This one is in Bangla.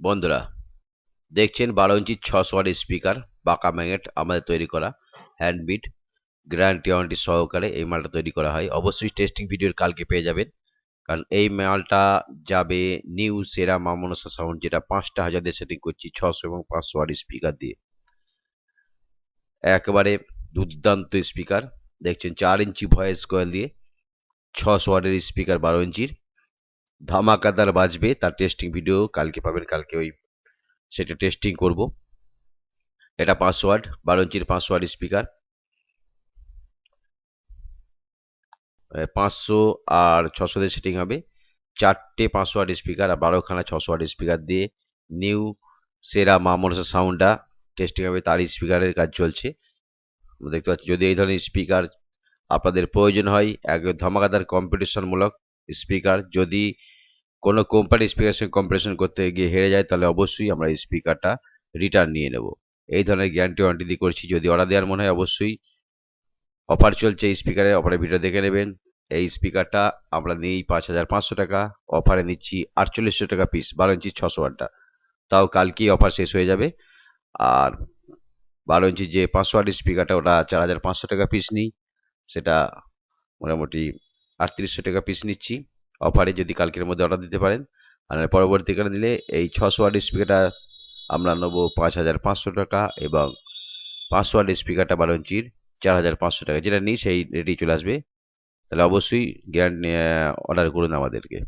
বন্ধুরা, দেখছেন বারো ইঞ্চি ছশো ওয়াট স্পিকার, বাঁকা ম্যাগনেট আমাদের তৈরি করা হ্যান্ডবিট, গ্যারান্টি ওয়ারেন্টি সহকারে এই মালটা তৈরি করা হয়। অবশ্যই টেস্টিং ভিডিওর কালকে পেয়ে যাবেন। কারণ এই মালটা যাবে নিউ সেরা মামনসা সাউন্ড যেটা পাঁচটা হাজার দিয়ে সেটিং করছি ছশো এবং পাঁচশো ওয়াট স্পিকার দিয়ে। একেবারে দুর্দান্ত স্পিকার, দেখছেন চার ইঞ্চি ভয়েস কয়েল দিয়ে ছশো ওয়াটের স্পিকার বারো ইঞ্চির। ধামাকাদার বাজবে, তার টেস্টিং ভিডিও কালকে পাবেন, কালকে ওই সেটা টেস্টিং করব। এটা পাসওয়ার্ড বারো ইঞ্চির ওয়াট স্পিকার পাঁচশো আর ছশো দিয়ে সেটিং হবে। চারটে পাঁচশো স্পিকার আর বারোখানা ছশো ওয়াট স্পিকার দিয়ে নিউ সেরা মামনসা সাউন্ডটা টেস্টিং হবে তার স্পিকারের কাজ চলছে। দেখতে পাচ্ছি যদি এই ধরনের স্পিকার আপনাদের প্রয়োজন হয়, এক ধামাকাদার কম্পিটিশনমূলক স্পিকার যদি কোনো কোম্পানি স্পিকার সঙ্গে করতে গিয়ে হেরে যায়, তাহলে অবশ্যই আমরা এই স্পিকারটা রিটার্ন নিয়ে নেব। এই ধরনের গ্যারান্টি ওয়ারেন্টি দিয়ে করছি, যদি অর্ডার দেওয়ার মনে হয় অবশ্যই অফার চলছে এই স্পিকারে অফারের ভিডিও দেখে নেবেন। এই স্পিকারটা আমরা নিই পাঁচ হাজার পাঁচশো টাকা অফারে নিচ্ছি আটচল্লিশশো টাকা পিস বারো ইঞ্চি ছশো ওয়াটটা। তাও কালকেই অফার শেষ হয়ে যাবে। আর বারো ইঞ্চি যে পাঁচশো ওয়াট স্পিকারটা ওটা চার হাজার পাঁচশো টাকা পিস নিই। সেটা মোটামুটি আটত্রিশশো টাকা পিস নিচ্ছি। অফারে যদি কালকের মধ্যে অর্ডার দিতে পারেন, আর পরবর্তীকালে নিলে এই ছশো ওয়াট স্পিকারটা আমরা নেব পাঁচ হাজার পাঁচশো টাকা এবং পাঁচশো ওয়াট স্পিকারটা বারো ইঞ্চির চার হাজার পাঁচশো টাকা। যেটা নিই সেই রেটেই চলে আসবে। তাহলে অবশ্যই গ্যারান্টি অর্ডার করুন আমাদেরকে।